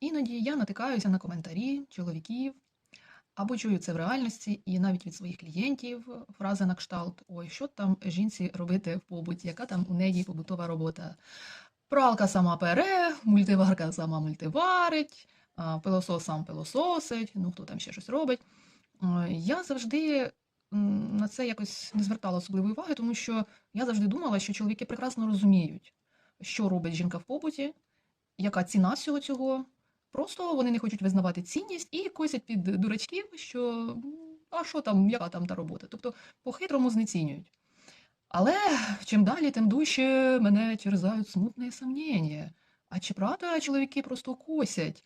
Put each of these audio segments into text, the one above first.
Іноді я натикаюся на коментарі чоловіків або чую це в реальності, і навіть від своїх клієнтів фрази на кшталт: Ой, що там жінці робити в побуті, яка там у неї побутова робота? Пралка сама пере, мультиварка сама мультиварить, пилосос сам пилососить, ну хто там ще щось робить. Е, Я завжди на це якось не звертала особливої уваги, тому що я завжди думала, що чоловіки прекрасно розуміють, що робить жінка в побуті, яка ціна всього цього. Просто вони не хочуть визнавати цінність і косять під дурачків, що а що там, яка там та робота. Тобто по-хитрому знецінюють. Але чим далі, тим дужче мене терзають смутні сумніння. А чи правда чоловіки просто косять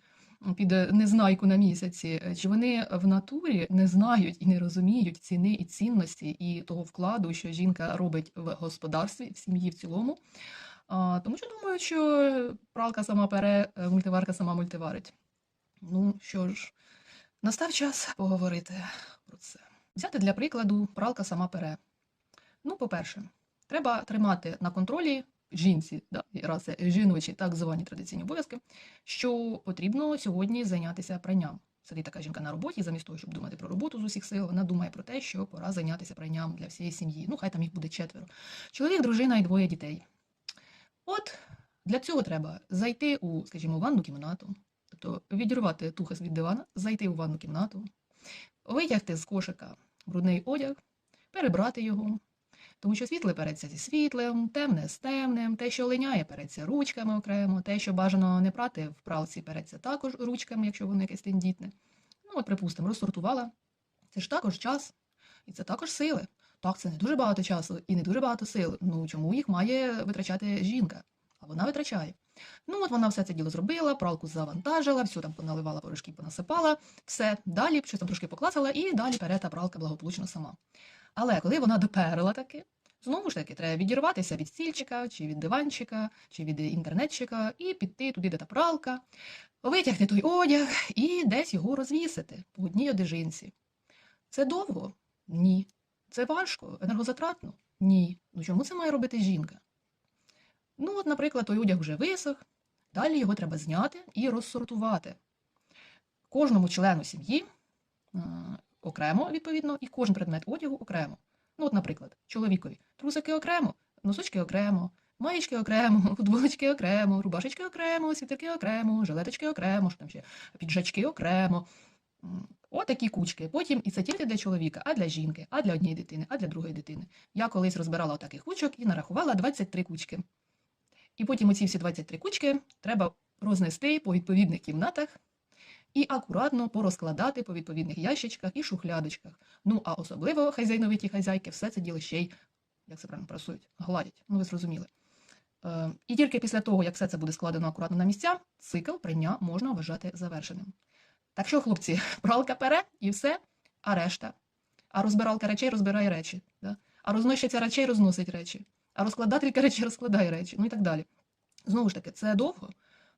під незнайку на місяці? Чи вони в натурі не знають і не розуміють ціни і цінності і того вкладу, що жінка робить в господарстві, в сім'ї в цілому? Тому що думаю, що пралка сама пере, е, мультиварка сама мультиварить. Ну що ж, настав час поговорити про це. Взяти для прикладу, пралка сама пере. Ну, по-перше, треба тримати на контролі жінці, да, раз жіночі так звані традиційні обов'язки, що потрібно сьогодні зайнятися пранням. Сидить така жінка на роботі, замість того, щоб думати про роботу з усіх сил, вона думає про те, що пора зайнятися пранням для всієї сім'ї. Ну, хай там їх буде четверо. Чоловік, дружина і двоє дітей. От для цього треба зайти у, скажімо, ванну кімнату, тобто відірвати тухас від дивана, зайти у ванну кімнату, витягти з кошика брудний одяг, перебрати його, тому що світле переться зі світлем, темне з темним, те, що линяє, переться ручками окремо, те, що бажано не прати в пралці, переться також ручками, якщо воно якесь тендітне. Ну, от, припустимо, розсортувала. Це ж також час, і це також сили. Так, це не дуже багато часу і не дуже багато сил. Ну чому їх має витрачати жінка? А вона витрачає. Ну, от вона все це діло зробила, пралку завантажила, все там поналивала порошки, понасипала, все, далі щось там трошки покласила, і далі пере та пралка благополучно сама. Але коли вона доперла таки, знову ж таки, треба відірватися від стільчика, чи від диванчика, чи від інтернетчика, і піти туди, де та пралка, витягти той одяг і десь його розвісити по одній одежинці. Це довго? Ні. Це важко, енергозатратно? Ні. Ну чому це має робити жінка? Ну, от, наприклад, той одяг вже висох, далі його треба зняти і розсортувати. Кожному члену сім'ї окремо, відповідно, і кожен предмет одягу окремо. Ну, от, наприклад, чоловікові трусики окремо, носочки окремо, маєчки окремо, футболочки окремо, рубашечки окремо, світерки окремо, жилеточки окремо, що там ще піджачки окремо. Отакі кучки. Потім і це тільки для чоловіка, а для жінки, а для однієї дитини, а для другої дитини. Я колись розбирала отаких кучок і нарахувала 23 кучки. І потім оці всі 23 кучки треба рознести по відповідних кімнатах і акуратно порозкладати по відповідних ящичках і шухлядочках. Ну, а особливо хазяйновиті хазяйки все це діло ще й, як це правильно прасують, гладять. Ну, ви зрозуміли. Е, і тільки після того, як все це буде складено акуратно на місця, цикл прання можна вважати завершеним. Так що, хлопці, пралка пере і все, а решта. А розбиралка речей розбирає речі. Да? А розносчиця речей розносить речі. А розкладателька речей розкладає речі, ну і так далі. Знову ж таки, це довго.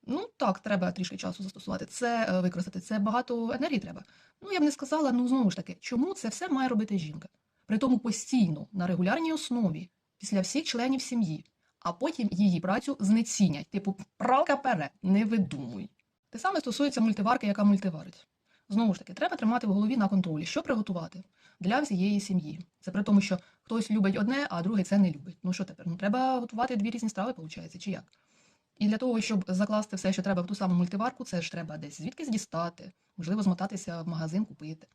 Ну так, треба трішки часу застосувати. Це е, використати, це багато енергії треба. Ну, я б не сказала, ну знову ж таки, чому це все має робити жінка? При тому постійно, на регулярній основі, після всіх членів сім'ї, а потім її працю знецінять. Типу, пралка пере, не видумуй. Те саме стосується мультиварки, яка мультиварить. Знову ж таки, треба тримати в голові на контролі, що приготувати для всієї сім'ї. Це при тому, що хтось любить одне, а другий це не любить. Ну що тепер? Ну треба готувати дві різні страви, виходить, чи як? І для того, щоб закласти все, що треба в ту саму мультиварку, це ж треба десь звідкись дістати, можливо, змотатися в магазин купити.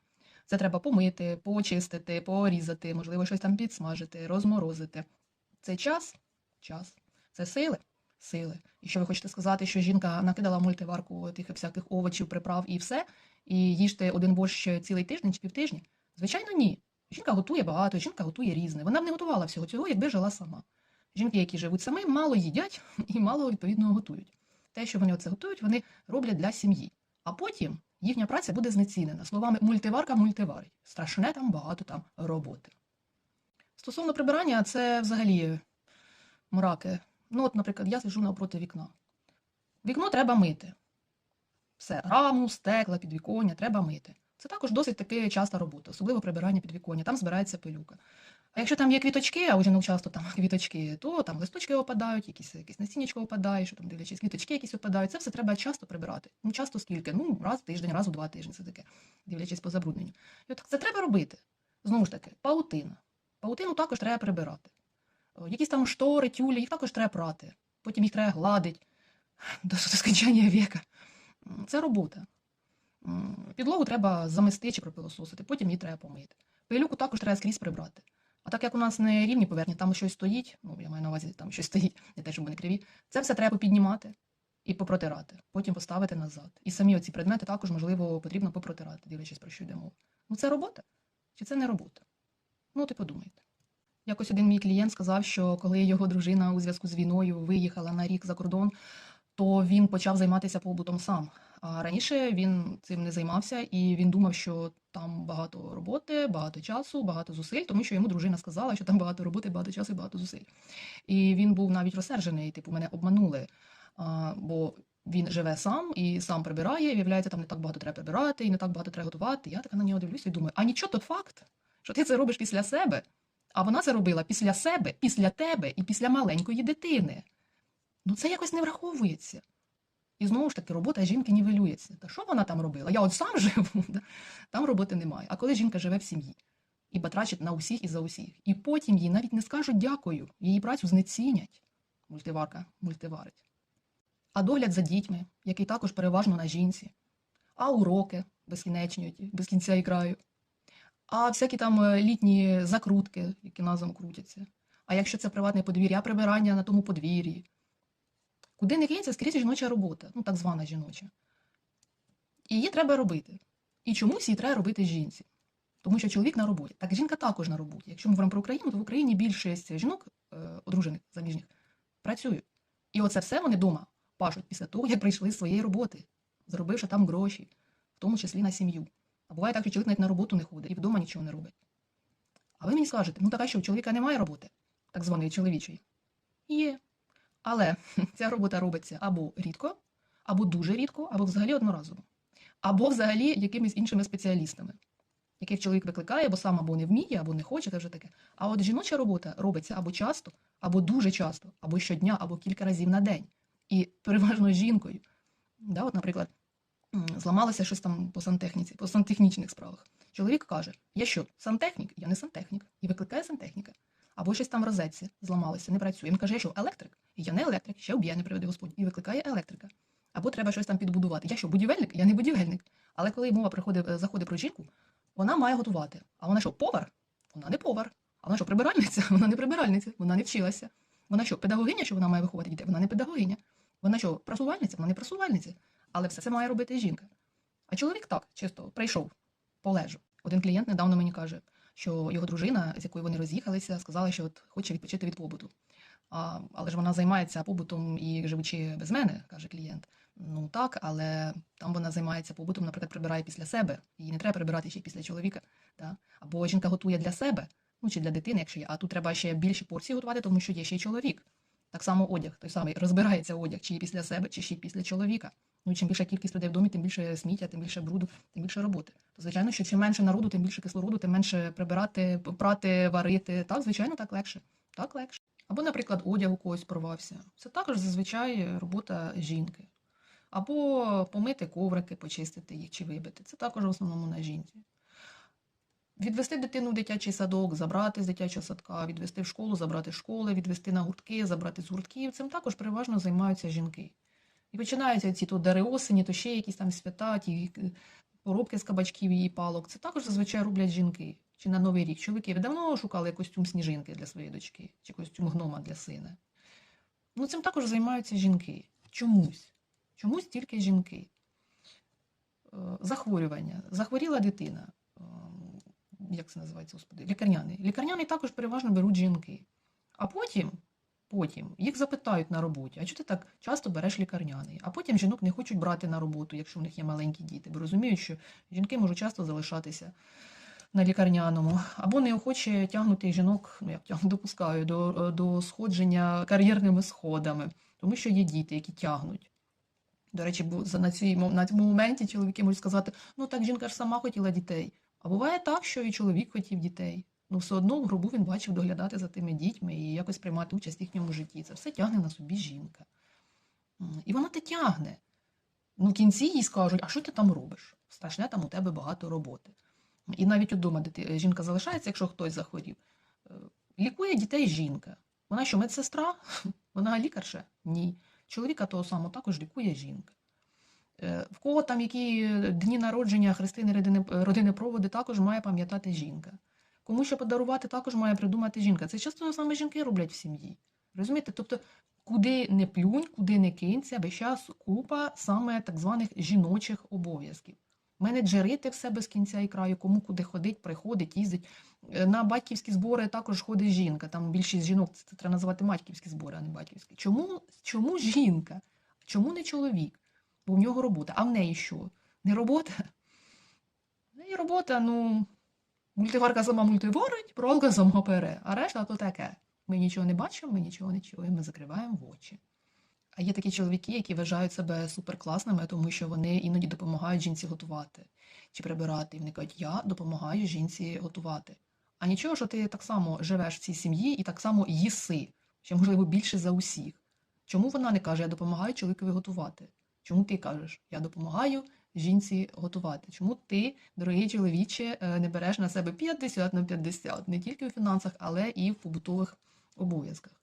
Це треба помити, почистити, порізати, можливо, щось там підсмажити, розморозити. Це час, час, це сили, сили. І що ви хочете сказати, що жінка накидала мультиварку тих всяких овочів, приправ і все, і їжте один борщ цілий тиждень чи півтижні? Звичайно, ні. Жінка готує багато, жінка готує різне. Вона б не готувала всього цього, якби жила сама. Жінки, які живуть самі, мало їдять і мало відповідно готують. Те, що вони оце готують, вони роблять для сім'ї. А потім їхня праця буде знецінена. Словами мультиварка мультиварить. Страшне там багато там роботи. Стосовно прибирання, це взагалі мраки. Ну, от, наприклад, я сиджу навпроти вікна. Вікно треба мити. Все, раму, стекла, підвіконня треба мити. Це також досить таки часта робота, особливо прибирання підвіконня. Там збирається пилюка. А якщо там є квіточки, а у жінок часто там квіточки, то там листочки опадають, якісь, якісь насіннячко опадає, що там дивлячись, квіточки якісь опадають. Це все треба часто прибирати. Ну, часто скільки? Ну, раз в тиждень, раз у два тижні, це таке, дивлячись по забрудненню. І от це треба робити. Знову ж таки, паутина. Паутину також треба прибирати. О, Якісь там штори, тюлі, їх також треба прати. Потім їх треба гладити до, скінчання віка. Це робота. Підлогу треба замести чи пропилососити, потім її треба помити. Пилюку також треба скрізь прибрати. А так як у нас не рівні поверхні, там щось стоїть, ну я маю на увазі, там щось стоїть, не те, щоб вони криві, це все треба піднімати і попротирати, потім поставити назад. І самі оці предмети також, можливо, потрібно попротирати, дивлячись, про що йде мова. Ну це робота чи це не робота? Ну, і подумайте. Якось один мій клієнт сказав, що коли його дружина у зв'язку з війною виїхала на рік за кордон, то він почав займатися побутом сам. А раніше він цим не займався, і він думав, що там багато роботи, багато часу, багато зусиль, тому що йому дружина сказала, що там багато роботи, багато часу і багато зусиль. І він був навіть розсержений, типу, мене обманули. А, бо він живе сам і сам прибирає, і виявляється, там не так багато треба прибирати, і не так багато треба готувати. Я така на нього дивлюся і думаю, а нічого тот факт, що ти це робиш після себе, а вона це робила після себе, після тебе і після маленької дитини. Ну це якось не враховується. І знову ж таки, робота жінки нівелюється. Та що вона там робила? Я от сам живу, там роботи немає. А коли жінка живе в сім'ї і батрачить на усіх і за усіх, і потім їй навіть не скажуть дякую, її працю знецінять. Мультиварка мультиварить. А догляд за дітьми, який також переважно на жінці, а уроки безкінечні, без кінця і краю, а всякі там е, літні закрутки, які назом крутяться. А якщо це приватне подвір'я, прибирання на тому подвір'ї. Куди не кинеться, скрізь жіноча робота, ну так звана жіноча. І її треба робити. І чомусь її треба робити жінці. Тому що чоловік на роботі. Так жінка також на роботі. Якщо ми говоримо про Україну, то в Україні більшість жінок, е, одружених заміжніх, працюють. І оце все вони вдома пашуть після того, як прийшли з своєї роботи, заробивши там гроші, в тому числі на сім'ю. А буває так, що чоловік навіть на роботу не ходить і вдома нічого не робить. А ви мені скажете, ну така що у чоловіка немає роботи, так званої чоловічої? Є. Але ця робота робиться або рідко, або дуже рідко, або взагалі одноразово, або взагалі якимись іншими спеціалістами, яких чоловік викликає, бо сам або не вміє, або не хоче, це вже таке. А от жіноча робота робиться або часто, або дуже часто, або щодня, або кілька разів на день. І переважно жінкою. Да, от, наприклад, зламалося щось там по сантехніці, по сантехнічних справах. Чоловік каже: Я що, сантехнік? Я не сантехнік. І викликає сантехніка. Або щось там в розетці зламалося, не працює. Він каже, я що, електрик? Я не електрик, ще вб'є, не приведе Господь. І викликає електрика. Або треба щось там підбудувати. Я що, будівельник? Я не будівельник. Але коли мова приходить, е, заходить про жінку, вона має готувати. А вона що, повар? Вона не повар. А вона що, прибиральниця? Вона не прибиральниця, вона не вчилася. Вона що, педагогиня, що вона має виховати дітей? Вона не педагогиня. Вона що, просувальниця? Вона не просувальниця. Але все це має робити жінка. А чоловік так, чисто прийшов, полежав. Один клієнт недавно мені каже, що його дружина, з якою вони роз'їхалися, сказала, що от хоче відпочити від побуту. А, але ж вона займається побутом і живучи без мене, каже клієнт. Ну так, але там вона займається побутом, наприклад, прибирає після себе. Її не треба прибирати ще й після чоловіка. Да? Або жінка готує для себе, ну чи для дитини, якщо є. А тут треба ще більші порції готувати, тому що є ще й чоловік. Так само одяг, той самий розбирається одяг, чи після себе, чи ще після чоловіка. Ну, чим більша кількість людей в домі, тим більше сміття, тим більше бруду, тим більше роботи. То звичайно, що чим менше народу, тим більше кислороду, тим менше прибирати, прати, варити. Так, звичайно, так легше. Так легше. Або, наприклад, одяг у когось порвався. Це також зазвичай робота жінки. Або помити коврики, почистити їх чи вибити. Це також в основному на жінці. Відвести дитину в дитячий садок, забрати з дитячого садка, відвести в школу, забрати з школи, відвести на гуртки, забрати з гуртків. Цим також переважно займаються жінки. І починаються ці то дари осені, то ще якісь там свята, ті е, поробки з кабачків і палок. Це також зазвичай роблять жінки. Чи на Новий рік. Чоловіки давно шукали костюм сніжинки для своєї дочки, чи костюм гнома для сина. Ну, цим також займаються жінки. Чомусь. Чомусь тільки жінки. Е, Захворювання. Захворіла дитина. Як це називається, господи? Лікарняний. Лікарняний також переважно беруть жінки. А потім, потім їх запитають на роботі, а чого ти так часто береш лікарняний? А потім жінок не хочуть брати на роботу, якщо в них є маленькі діти, бо розуміють, що жінки можуть часто залишатися на лікарняному, або неохоче тягнути жінок, ну як тягну, допускаю, до, до сходження кар'єрними сходами, тому що є діти, які тягнуть. До речі, на, цій, на цьому моменті чоловіки можуть сказати, ну так жінка ж сама хотіла дітей. А буває так, що і чоловік хотів дітей. Ну, все одно в гробу він бачив доглядати за тими дітьми і якось приймати участь в їхньому житті. Це все тягне на собі жінка. І вона те тягне. Ну, в кінці їй скажуть, а що ти там робиш? Страшне там у тебе багато роботи. І навіть удома жінка залишається, якщо хтось захворів. Е, Лікує дітей жінка. Вона що, медсестра? Вона лікарша? Ні. Чоловіка того самого також лікує жінка. Е, В кого там які дні народження, хрестини, родини, родини проводи, також має пам'ятати жінка. Кому що подарувати, також має придумати жінка. Це часто саме жінки роблять в сім'ї. Розумієте? Тобто, куди не плюнь, куди не кинься, весь час купа саме так званих жіночих обов'язків. Менеджерити все без кінця і краю, кому куди ходить, приходить, їздить. Е, На батьківські збори також ходить жінка. Там більшість жінок це треба називати матьківські збори, а не батьківські. Чому, чому жінка? Чому не чоловік? В нього робота. А в неї що? Не робота? В неї робота, ну, мультиварка сама мультиварить, пролка сама пере, а решта то таке. Ми нічого не бачимо, ми нічого не чуємо, ми закриваємо в очі. А є такі чоловіки, які вважають себе суперкласними, тому що вони іноді допомагають жінці готувати чи прибирати. І вони кажуть, я допомагаю жінці готувати. А нічого, що ти так само живеш в цій сім'ї і так само їси, ще, можливо, більше за усіх. Чому вона не каже, я допомагаю чоловікові готувати? Чому ти кажеш, я допомагаю жінці готувати? Чому ти, дорогий чоловіче, е, не береш на себе 50 на 50, не тільки у фінансах, але і в побутових обов'язках?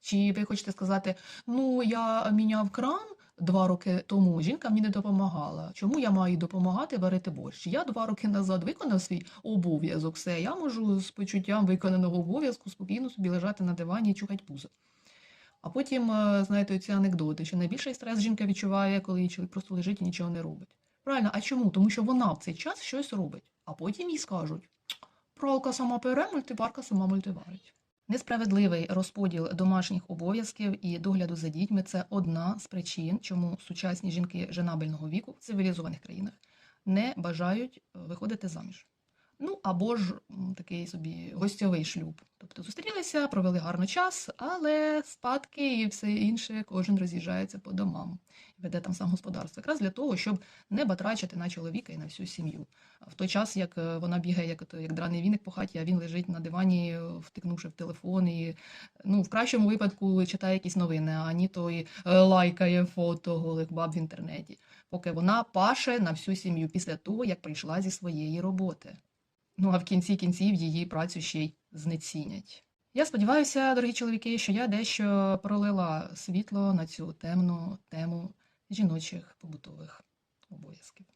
Чи ви хочете сказати, ну я міняв кран два роки тому, жінка мені не допомагала. Чому я маю допомагати варити борщ? Я два роки назад виконав свій обов'язок, все, я можу з почуттям виконаного обов'язку спокійно собі лежати на дивані і чухати пузо. А потім, е, знаєте, ці анекдоти, що найбільший стрес жінка відчуває, коли її чоловік просто лежить і нічого не робить. Правильно, а чому? Тому що вона в цей час щось робить, а потім їй скажуть: пралка сама пере, мультиварка сама мультиварить. Несправедливий розподіл домашніх обов'язків і догляду за дітьми це одна з причин, чому сучасні жінки женабельного віку в цивілізованих країнах не бажають е, виходити заміж. Ну або ж такий собі гостьовий шлюб. Тобто зустрілися, провели гарно час, але спадки і все інше кожен роз'їжджається по домам, веде там сам господарство. Якраз для того, щоб не батрачити на чоловіка і на всю сім'ю. В той час, як е, вона бігає, як, як драний віник по хаті, а він лежить на дивані, е, втикнувши в телефон, і ну, в кращому випадку читає якісь новини, а ні то е, лайкає фото голих баб в інтернеті, поки вона паше на всю сім'ю після того, як прийшла зі своєї роботи. Ну а в кінці кінців її працю ще й знецінять. Я сподіваюся, дорогі чоловіки, що я дещо пролила світло на цю темну тему жіночих побутових обов'язків.